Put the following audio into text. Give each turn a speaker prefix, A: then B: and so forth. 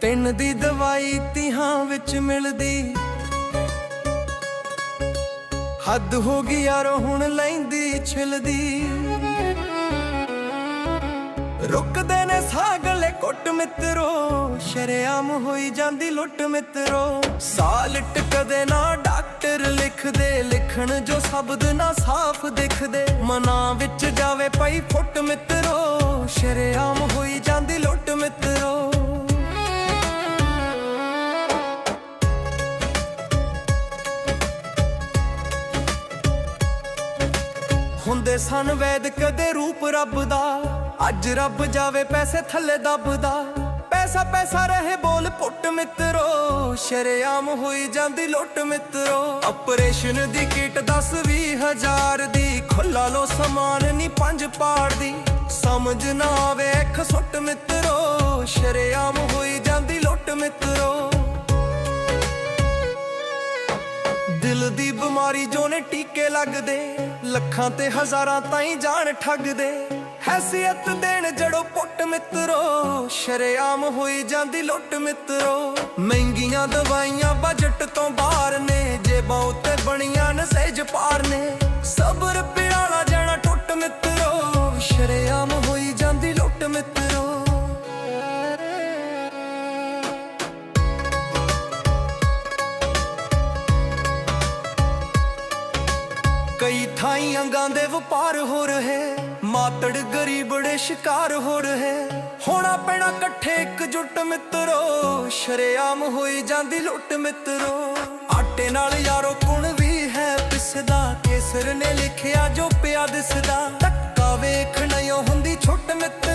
A: Pin ਦੀ ਦਵਾਈ ਤੀਹਾਂ ਵਿੱਚ ਮਿਲਦੀ। ਹੱਦ ਹੋ ਗਈ ਯਾਰੋ, ਹੁਣ ਲੈਂਦੀ ਛਿਲਦੀ। ਰੁਕਦੇ ਨੇ ਸਾਗਲੇ ਕੁੱਟ ਮਿੱਤਰੋ, ਸ਼ਰਿਆਮ ਹੋਈ ਜਾਂਦੀ ਲੁੱਟ ਮਿੱਤਰੋ। ਸਾਲ ਟਕਦੇ ਨਾ ਡਾਕਟਰ ਲਿਖਦੇ, ਲਿਖਣ ਜੋ ਸ਼ਬਦ ਨਾ ਸਾਫ਼ ਦਿਖਦੇ। ਮਨਾਂ ਵਿੱਚ ਜਾਵੇ ਪਈ ਫੁੱਟ ਮਿੱਤਰੋ, ਸ਼ਰਿਆਮ ਹੋਈ ਜਾਂਦੀ ਲੁੱਟ ਮਿੱਤਰੋ। ਹੁੰਦੇ ਸਨ ਵੈਦ ਕਦੇ ਰੂਪ ਰੱਬ ਦਾ। ਅੱਜ ਰੱਬ ਜਾਵੇ ਪੈਸੇ ਥੱਲੇ ਦੱਬਦਾ। ਪੈਸਾ ਪੈਸਾ ਰਹੇ ਬੋਲ ਪੁੱਟ ਮਿੱਤਰੋ। ਸ਼ਰਿਆਮ ਹੋਈ ਜਾਂਦੀ ਲੁੱਟ ਮਿੱਤਰੋ। ਆਪਰੇਸ਼ਨ ਦੀ ਕਿਟ 10 ਵੀਹ ਹਜ਼ਾਰ ਦੀ। ਖੁੱਲਾ ਲੋ ਸਮਾਨ ਨਹੀਂ ਪੰਜ ਪਾੜ ਦੀ। ਸਮਝ ਨਾ ਆਵੇ ਅੱਖ ਸੁੱਟ ਮਿੱਤਰੋ। ਸ਼ਰਿਆਮ ਹੋਈ ਜਾਂਦੀ ਲੁੱਟ ਮਿੱਤਰੋ। ਦੀ ਬਿਮਾਰੀ ਜੋ ਨੇ ਟੀਕੇ ਲੱਗਦੇ, ਲੱਖਾਂ ਤੇ ਹਜ਼ਾਰਾਂ ਤਾਈਂ ਜਾਨ ਠੱਗਦੇ। ਹੈਸੀਅਤ ਦੇਣ ਜੜੋ ਪੁੱਟ ਮਿੱਤਰੋ, ਸ਼ਰੇਆਮ ਹੋਈ ਜਾਂਦੀ ਲੁੱਟ ਮਿੱਤਰੋ। ਮਹਿੰਗੀਆਂ ਦਵਾਈਆਂ ਬਜਟ ਕਈ ਅੰਗਾਂ ਦੇ ਵਪਾਰ ਹੋ ਰਹੇ, ਮਾਤੜ ਗਰੀਬੜੇ ਸ਼ਿਕਾਰ ਹੋ ਰਹੇ। ਹੋਣਾ ਪੈਣਾ ਇਕੱਠੇ ਇਕਜੁੱਟ ਮਿੱਤਰੋ, ਸ਼ਰਿਆਮ ਹੋਈ ਜਾਂਦੀ ਲੁੱਟ ਮਿੱਤਰੋ। ਆਟੇ ਨਾਲ ਯਾਰੋ ਕੁਣ ਵੀ ਹੈ ਪਿਸਦਾ, ਕੇਸਰ ਨੇ ਲਿਖਿਆ ਜੋ ਪਿਆ ਦਿਸਦਾ। ਧੱਕਾ ਵੇਖ ਨਹੀਂ ਹੁੰਦੀ ਛੁੱਟ ਮਿੱਤਰ।